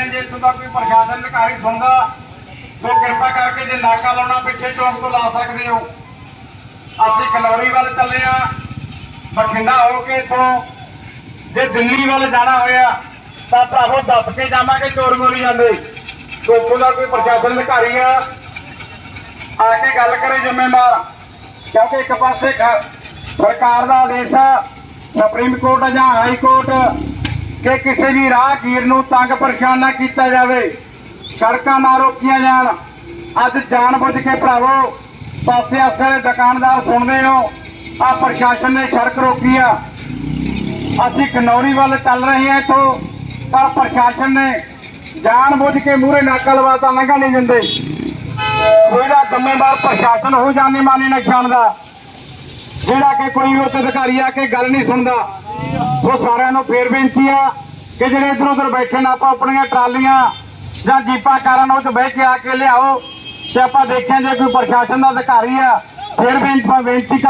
ਚੱਲੇ ਜੇ ਇੱਥੋਂ ਕੋਈ ਪ੍ਰਸ਼ਾਸਨ ਅਧਿਕਾਰੀ ਸੁਣਦਾ, ਸੋ ਕਿਰਪਾ ਕਰਕੇ ਜੇ ਨਾਕਾ ਲਾਉਣਾ, ਪਿੱਛੇ ਚੌਂਕ ਤੋਂ ਲਾ ਸਕਦੇ ਹੋ। ਅਸੀਂ ਕਲੌਰੀ ਵੱਲ ਚੱਲੇ ਆ ਬਠਿੰਡਾ ਹੋ ਕੇ ਇੱਥੋਂ, ਜੇ ਦਿੱਲੀ ਵੱਲ ਜਾਣਾ ਹੋਇਆ, ਤਾਂ ਭਰਾਵੋ ਦੱਸ ਕੇ ਜਾਵਾਂਗੇ ਚੋਰ ਗੋਲੀ ਜਾਂਦੇ। ਸੋ ਇੱਥੋਂ ਦਾ ਕੋਈ ਪ੍ਰਸ਼ਾਸਨ ਅਧਿਕਾਰੀ ਆ ਆ ਕੇ ਗੱਲ ਕਰੇ ਜ਼ਿੰਮੇਵਾਰ। ਕਿਉਂਕਿ ਇੱਕ ਪਾਸੇ ਸਰਕਾਰ ਦਾ ਆਦੇਸ਼ ਆ, ਸੁਪਰੀਮ ਕੋਰਟ ਜਾਂ ਹਾਈ ਕੋਰਟ ਕਿ ਕਿਸੇ ਵੀ ਰਾਹਗੀਰ ਨੂੰ ਤੰਗ ਪਰੇਸ਼ਾਨ ਨਾ ਕੀਤਾ ਜਾਵੇ। ਸੜਕਾਂ ਨਾ ਰੋਕੀਆਂ ਜਾਣ। ਅੱਜ ਜਾਣਬੁੱਝ ਕੇ ਭਰਾਵੋ, ਪਾਸੇ ਆਸੇ ਦੁਕਾਨਦਾਰ ਸੁਣਦੇ ਹੋ, ਆ ਪ੍ਰਸ਼ਾਸਨ ਨੇ ਸੜਕ ਰੋਕੀ ਆ। ਅਸੀਂ ਖਨੌਰੀ ਵੱਲ ਚੱਲ ਰਹੇ ਹਾਂ ਇੱਥੋਂ, ਪਰ ਪ੍ਰਸ਼ਾਸਨ ਨੇ ਜਾਣਬੁੱਝ ਕੇ ਮੂਹਰੇ ਨਾਕਾ ਲਵਾਤਾ ਲੰਘਾ ਨਹੀਂ ਦਿੰਦੇ। ਜਿਹੜਾ ਜ਼ਿੰਮੇਵਾਰ ਪ੍ਰਸ਼ਾਸਨ ਹੋ ਜਾਣੇ ਮਾਨੇ ਨਸ਼ਾਨ ਦਾ, ਜਿਹੜਾ ਕਿ ਕੋਈ ਉੱਚ ਅਧਿਕਾਰੀ ਆ ਕੇ ਗੱਲ ਨਹੀਂ ਸੁਣਦਾ। ਸੋ ਸਾਰਿਆਂ ਨੂੰ ਫੇਰ ਬੇਨਤੀ ਆ ਕਿ ਜਿਹੜੇ ਇਧਰ ਉਧਰ ਬੈਠੇ ਨੇ, ਆਪਾਂ ਆਪਣੀਆਂ ਟਰਾਲੀਆਂ ਜਾਂ ਜੀਪਾਂ ਕਾਰਾਂ ਨੂੰ ਚ ਬਹਿ ਕੇ ਆ ਕੇ ਲਿਆਓ ਤੇ ਆਪਾਂ ਦੇਖਿਆ ਜੇ ਕੋਈ ਪ੍ਰਸ਼ਾਸਨ ਦਾ ਅਧਿਕਾਰੀ ਆ, ਫੇਰ ਬੇਨਤੀ ਬੇਨਤੀ ਕਰ